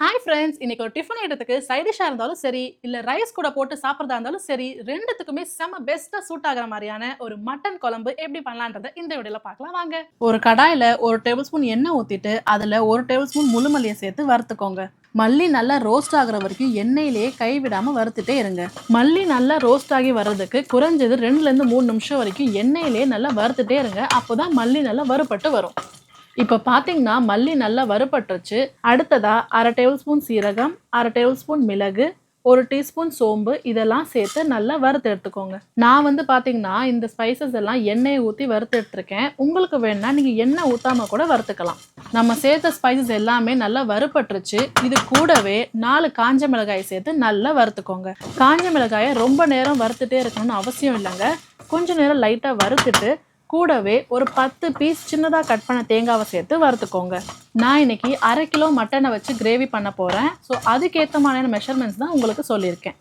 Hi friends இன்னைக்கு ஒரு tiffin ஐட்டத்துக்கு சைடிஷாக இருந்தாலும் சரி இல்லை ரைஸ் கூட போட்டு சாப்பிட்றதா இருந்தாலும் சரி ரெண்டுத்துக்குமே செம பெஸ்ட்டாக சூட் ஆகிற மாதிரியான ஒரு மட்டன் குழம்பு எப்படி பண்ணலான்றதை இந்த வீடியோவில் பார்க்கலாம். வாங்க. ஒரு கடாயில் ஒரு டேபிள் ஸ்பூன் எண்ணெய் ஊற்றிட்டு அதில் ஒரு டேபிள் ஸ்பூன் முழுமல்லியை சேர்த்து வறுத்துக்கோங்க. மல்லி நல்லா ரோஸ்ட் ஆகுற வரைக்கும் எண்ணெயிலேயே கைவிடாமல் வறுத்துட்டே இருங்க. மல்லி நல்லா ரோஸ்ட் ஆகி வர்றதுக்கு குறைஞ்சது ரெண்டுலேருந்து மூணு நிமிஷம் வரைக்கும் எண்ணெயிலேயே நல்லா வறுத்துட்டே இருங்க. அப்போதான் மல்லி நல்லா வறுபட்டு வரும். இப்போ பார்த்தீங்கன்னா மல்லி நல்லா வறுபட்டுருச்சு. அடுத்ததாக அரை டேபிள் ஸ்பூன் சீரகம் அரை டேபிள் ஸ்பூன் மிளகு ஒரு டீஸ்பூன் சோம்பு இதெல்லாம் சேர்த்து நல்லா வறுத்து எடுத்துக்கோங்க. நான் வந்து பார்த்தீங்கன்னா இந்த ஸ்பைசஸ் எல்லாம் எண்ணெயை ஊற்றி வறுத்து எடுத்துருக்கேன். உங்களுக்கு வேணால் நீங்கள் எண்ணெய் ஊற்றாம கூட வறுத்துக்கலாம். நம்ம சேர்த்த ஸ்பைசஸ் எல்லாமே நல்லா வறுபட்டுருச்சு. இது கூடவே நாலு காஞ்ச மிளகாய் சேர்த்து நல்லா வறுத்துக்கோங்க. காஞ்ச மிளகாயை ரொம்ப நேரம் வறுத்துட்டே இருக்கணும்னு அவசியம் இல்லைங்க. கொஞ்சம் நேரம் லைட்டாக வறுத்துட்டு கூடவே ஒரு பத்து பீஸ் சின்னதாக கட் பண்ண தேங்காவை சேர்த்து வறுத்துக்கோங்க. நான் இன்னைக்கு அரை கிலோ மட்டனை வச்சு கிரேவி பண்ண போகிறேன் ஸோ அதுக்கேற்ற மாதிரியான மெஷர்மெண்ட்ஸ் தான் உங்களுக்கு சொல்லியிருக்கேன்.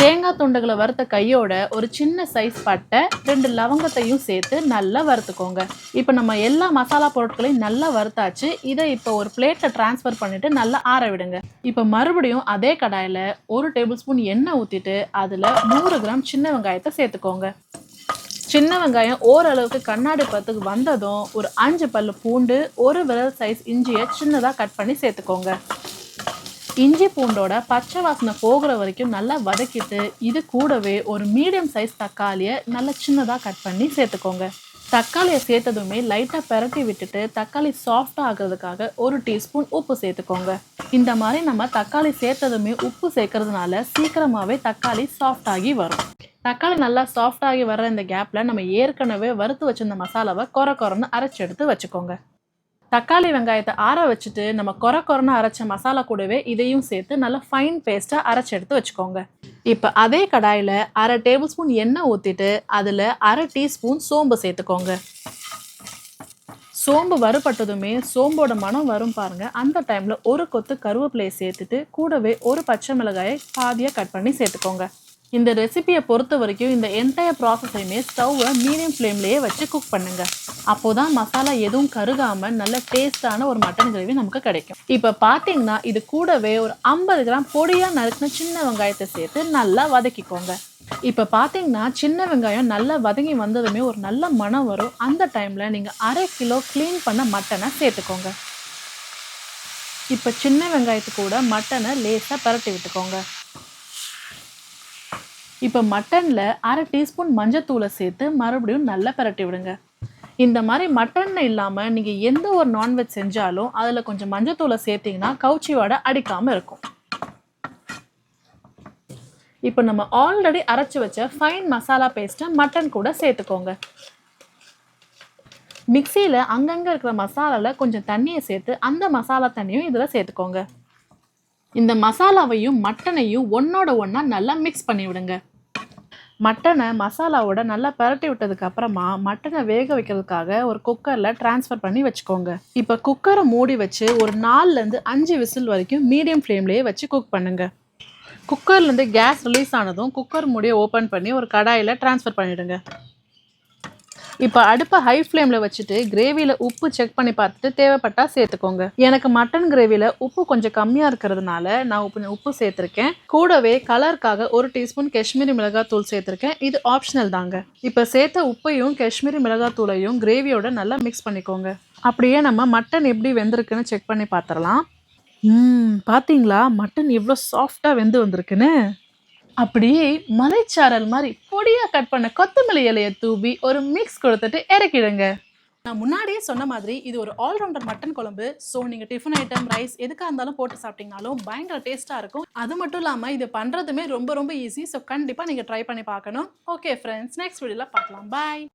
தேங்காய் துண்டுகளை வறுத்த கையோட ஒரு சின்ன சைஸ் பட்டை ரெண்டு லவங்கத்தையும் சேர்த்து நல்லா வறுத்துக்கோங்க. இப்போ நம்ம எல்லா மசாலா பொருட்களையும் நல்லா வறுத்தாச்சு. இதை இப்போ ஒரு பிளேட்டை ட்ரான்ஸ்ஃபர் பண்ணிவிட்டு நல்லா ஆற விடுங்க. இப்போ மறுபடியும் அதே கடாயில் ஒரு டேபிள் ஸ்பூன் எண்ணெய் ஊற்றிட்டு அதில் நூறு கிராம் சின்ன வெங்காயத்தை சேர்த்துக்கோங்க. சின்ன வெங்காயம் ஓரளவுக்கு கண்ணாடி பத்துக்கு வந்ததும் ஒரு அஞ்சு பல் பூண்டு ஒரு விரல் சைஸ் இஞ்சியை சின்னதாக கட் பண்ணி சேர்த்துக்கோங்க. இஞ்சி பூண்டோட பச்சை வாசனை போகிற வரைக்கும் நல்லா வதக்கிட்டு இது கூடவே ஒரு மீடியம் சைஸ் தக்காளியை நல்லா சின்னதாக கட் பண்ணி சேர்த்துக்கோங்க. தக்காளியை சேர்த்ததுமே லைட்டாக பெரட்டி விட்டுட்டு தக்காளி சாஃப்டாக ஆகிறதுக்காக ஒரு டீஸ்பூன் உப்பு சேர்த்துக்கோங்க. இந்த மாதிரி நம்ம தக்காளி சேர்த்ததுமே உப்பு சேர்க்கறதுனால சீக்கிரமாகவே தக்காளி சாஃப்ட் ஆகி வரும். தக்காளி நல்லா சாஃப்ட் ஆகி வர்ற இந்த கேப்பில் நம்ம ஏற்கனவே வறுத்து வச்சிருந்த மசாலாவை கொர கொரன்னு அரைச்சி எடுத்து வச்சுக்கோங்க. தக்காளி வெங்காயத்தை ஆற வச்சுட்டு நம்ம கொர கொரன்னு அரைச்ச மசாலா கூடவே இதையும் சேர்த்து நல்லா ஃபைன் பேஸ்ட்டாக அரைச்சி எடுத்து வச்சுக்கோங்க. இப்போ அதே கடாயில் அரை டேபிள் ஸ்பூன் எண்ணெய் ஊற்றிட்டு அதில் அரை டீஸ்பூன் சோம்பு சேர்த்துக்கோங்க. சோம்பு வறுபட்டதுமே சோம்போட மனம் வரும் பாருங்கள் அந்த டைமில் ஒரு கொத்து கருவேப்பிலையை சேர்த்துட்டு கூடவே ஒரு பச்சை மிளகாயை பாதியாக கட் பண்ணி சேர்த்துக்கோங்க. இந்த ரெசிபியை பொறுத்த வரைக்கும் இந்த என்டையர் ப்ராசஸையுமே ஸ்டவ்வை மீடியம் ஃப்ளேம்லேயே வச்சு குக் பண்ணுங்க. அப்போதான் மசாலா எதுவும் கருகாமல் நல்ல டேஸ்டான ஒரு மட்டன் கிரேவி நமக்கு கிடைக்கும். இப்போ பார்த்தீங்கன்னா இது கூடவே ஒரு ஐம்பது கிராம் பொடியாக நறுக்கின சின்ன வெங்காயத்தை சேர்த்து நல்லா வதக்கிக்கோங்க. இப்போ பார்த்தீங்கன்னா சின்ன வெங்காயம் நல்லா வதங்கி வந்ததுமே ஒரு நல்ல மனம் வரும். அந்த டைமில் நீங்கள் அரை கிலோ க்ளீன் பண்ண மட்டனை சேர்த்துக்கோங்க. இப்போ சின்ன வெங்காயத்து கூட மட்டனை லேசாக பரட்டி விட்டுக்கோங்க. இப்போ மட்டனில் அரை டீஸ்பூன் மஞ்சத்தூளை சேர்த்து மறுபடியும் நல்லா பரட்டி விடுங்க. இந்த மாதிரி மட்டன் இல்லாமல் நீங்கள் எந்த ஒரு நான்வெஜ் செஞ்சாலும் அதில் கொஞ்சம் மஞ்சத்தூளை சேர்த்திங்கன்னா கவுச்சி வாடை அடிக்காமல் இருக்கும். இப்போ நம்ம ஆல்ரெடி அரைச்சி வச்ச ஃபைன் மசாலா பேஸ்ட்டை மட்டன் கூட சேர்த்துக்கோங்க. மிக்சியில் அங்கங்கே இருக்கிற மசாலாவில் கொஞ்சம் தண்ணியை சேர்த்து அந்த மசாலா தண்ணியும் இதில் சேர்த்துக்கோங்க. இந்த மசாலாவையும் மட்டனையும் ஒன்றோட ஒன்றா நல்லா மிக்ஸ் பண்ணி விடுங்க. மட்டனை மசாலாவோட நல்லா பரட்டி விட்டதுக்கு அப்புறமா மட்டனை வேக வைக்கிறதுக்காக ஒரு குக்கரில் ட்ரான்ஸ்ஃபர் பண்ணி வச்சுக்கோங்க. இப்போ குக்கரை மூடி வச்சு ஒரு நாலுலேருந்து அஞ்சு விசில் வரைக்கும் மீடியம் ஃப்ளேம்லேயே வச்சு குக் பண்ணுங்க. குக்கர்லேருந்து கேஸ் ரிலீஸ் ஆனதும் குக்கர் மூடியை ஓப்பன் பண்ணி ஒரு கடாயில் ட்ரான்ஸ்ஃபர் பண்ணிவிடுங்க இப்போ அடுப்பை ஹை ஃப்ளேமில் வச்சுட்டு கிரேவியில் உப்பு செக் பண்ணி பார்த்துட்டு தேவைப்பட்டால் சேர்த்துக்கோங்க. எனக்கு மட்டன் கிரேவியில் உப்பு கொஞ்சம் கம்மியாக இருக்கிறதுனால நான் உப்பு உப்பு சேர்த்துருக்கேன். கூடவே கலருக்காக ஒரு டீஸ்பூன் காஷ்மீரி மிளகாய் தூள் சேர்த்துருக்கேன். இது ஆப்ஷனல் தாங்க. இப்போ சேர்த்த உப்பையும் காஷ்மீரி மிளகாய் தூளையும் கிரேவியோட நல்லா மிக்ஸ் பண்ணிக்கோங்க. அப்படியே நம்ம மட்டன் எப்படி வெந்திருக்குன்னு செக் பண்ணி பார்த்துடலாம். பார்த்தீங்களா? மட்டன் எவ்வளோ சாஃப்டாக வெந்து வந்திருக்குன்னு? அப்படியே மலைச்சாரல் மாதிரி பொடியாக கட் பண்ண கொத்தமல்லி இலையை தூவி ஒரு மிக்ஸ் கொடுத்துட்டு இறக்கிடுங்க. நான் முன்னாடியே சொன்ன மாதிரி இது ஒரு ஆல்ரவுண்டர் மட்டன் குழம்பு. ஸோ நீங்கள் டிஃபன் ஐட்டம் ரைஸ் எதுக்காக இருந்தாலும் போட்டு சாப்பிட்டீங்கனாலும் பயங்கர டேஸ்ட்டாக இருக்கும். அது மட்டும் இல்லாமல் இது பண்ணுறதுமே ரொம்ப ரொம்ப ஈஸி ஸோ கண்டிப்பாக நீங்கள் ட்ரை பண்ணி பார்க்கணும். ஓகே ஃப்ரெண்ட்ஸ் நெக்ஸ்ட் வீடியோவில் பார்க்கலாம். பாய்